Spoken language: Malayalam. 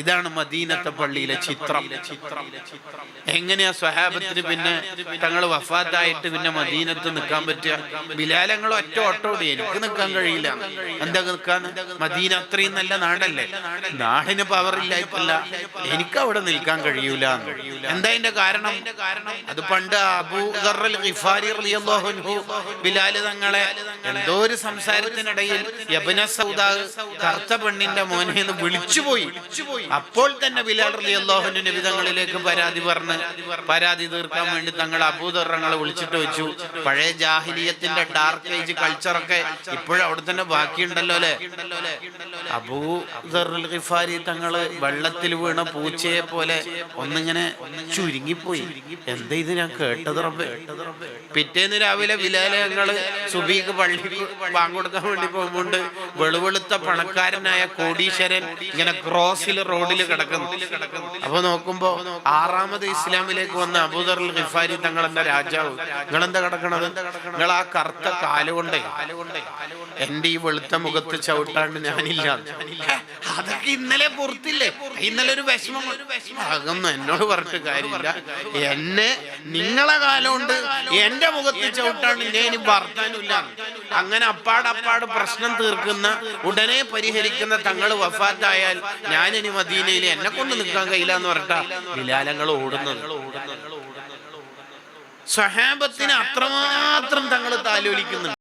ഇതാണ് മദീനത്തെ പള്ളിയിലെ ചിത്രം. എങ്ങനെയാ സ്വഹാബത്തിന് പിന്നെ തങ്ങൾ വഫാത്തായിട്ട് പിന്നെ മദീനത്ത് നിൽക്കാൻ പറ്റുക? ബിലാലങ്ങൾ ഒറ്റ ഓട്ടോടി എനിക്ക് നിൽക്കാൻ കഴിയില്ല. എന്താ നിൽക്കാൻ മദീന അത്രയും നല്ല നാടല്ലേ? നാടിന് ഇല്ലായിട്ടല്ല എനിക്ക് അവിടെ നിൽക്കാൻ കഴിയൂല. എന്താ അതിന്റെ കാരണം? അത് പണ്ട് അബൂ ദർറൽ ഗിഫാരി റളിയല്ലാഹു അൻഹു ബിലാൽ തങ്ങളെ എന്തോ ഒരു സംസാരത്തിനിടയിൽ യബന സൗദാ കറുത്ത പെണ്ണിന്റെ മോനെ എന്ന് വിളിച്ചുപോയി. അപ്പോൾ തന്നെ ബിലാൽ നബി തങ്ങളിലേക്ക് പരാതി പറഞ്ഞ് പരാതി തീർക്കാൻ വേണ്ടി തങ്ങൾ അബൂദർറങ്ങളെ വിളിച്ചിട്ട് വെച്ചു. പഴയ ജാഹിലിയത്തിന്റെ ഡാർക്ക് ഏജ് കൾച്ചറൊക്കെ ഇപ്പോഴും അവിടെ തന്നെ ബാക്കിയുണ്ടല്ലോ അല്ലെ? അബൂദർറൽ ഗിഫാരി തങ്ങൾ വെള്ളത്തിൽ വീണ പൂച്ചയെ പോലെ ഒന്നിങ്ങനെ ചുരുങ്ങിപ്പോയി. എന്താ ഇത് ഞാൻ കേട്ടത് റബ്ബേ? പിറ്റേന്ന് രാവിലെ ബിലാലെ ഞങ്ങൾ സുബീക്ക് പള്ളി വാങ്ങൊടുക്കാൻ വേണ്ടി പോകുമ്പോണ്ട് വെളുവെളുത്ത പണക്കാരനായ കോടീശ്വരൻ ഇങ്ങനെ ക്രോസിൽ റോഡിൽ കിടക്കുന്നു. അപ്പൊ നോക്കുമ്പോ ആറാമത് ഇസ്ലാമിലേക്ക് വന്ന അബൂദർ ഖിഫാരി തങ്ങൾ എന്താ രാജാവ്? നിങ്ങളെന്താ കിടക്കണത്? നിങ്ങൾ ആ കറുത്ത കാലുകൊണ്ടേ. എന്റെ ഈ വെളുത്ത മുഖത്ത് ചവിട്ടാണ്ട് ഞാനില്ല. അതൊക്കെ ഇന്നലെ പുറത്തില്ലേ? ഇന്നലെ ഒരു വിഷമം. അകന്നു എന്നോട് പറഞ്ഞിട്ട് കാര്യമില്ല. എന്നെ നിങ്ങളെ കാലമുണ്ട് എന്റെ മുഖത്ത് ചവിട്ടാണ്ട് ഞാൻ ഇനി വർത്താനില്ല അങ്ങനെ അപ്പാടപ്പാട് പ്രശ്നം തീർക്കുന്ന. ഉടനെ പരിഹരിക്കുന്ന തങ്ങൾ വഫാത്തായാൽ ഞാൻ ഇനി മദീനയിൽ എന്നെ കൊണ്ട് നിൽക്കാൻ കഴിയില്ല എന്ന് പറഞ്ഞാ ബിലാലങ്ങൾ ഓടുന്നത്. സഹാബത്തിന് അത്രമാത്രം തങ്ങൾ താലോലിക്കുന്നുണ്ട്.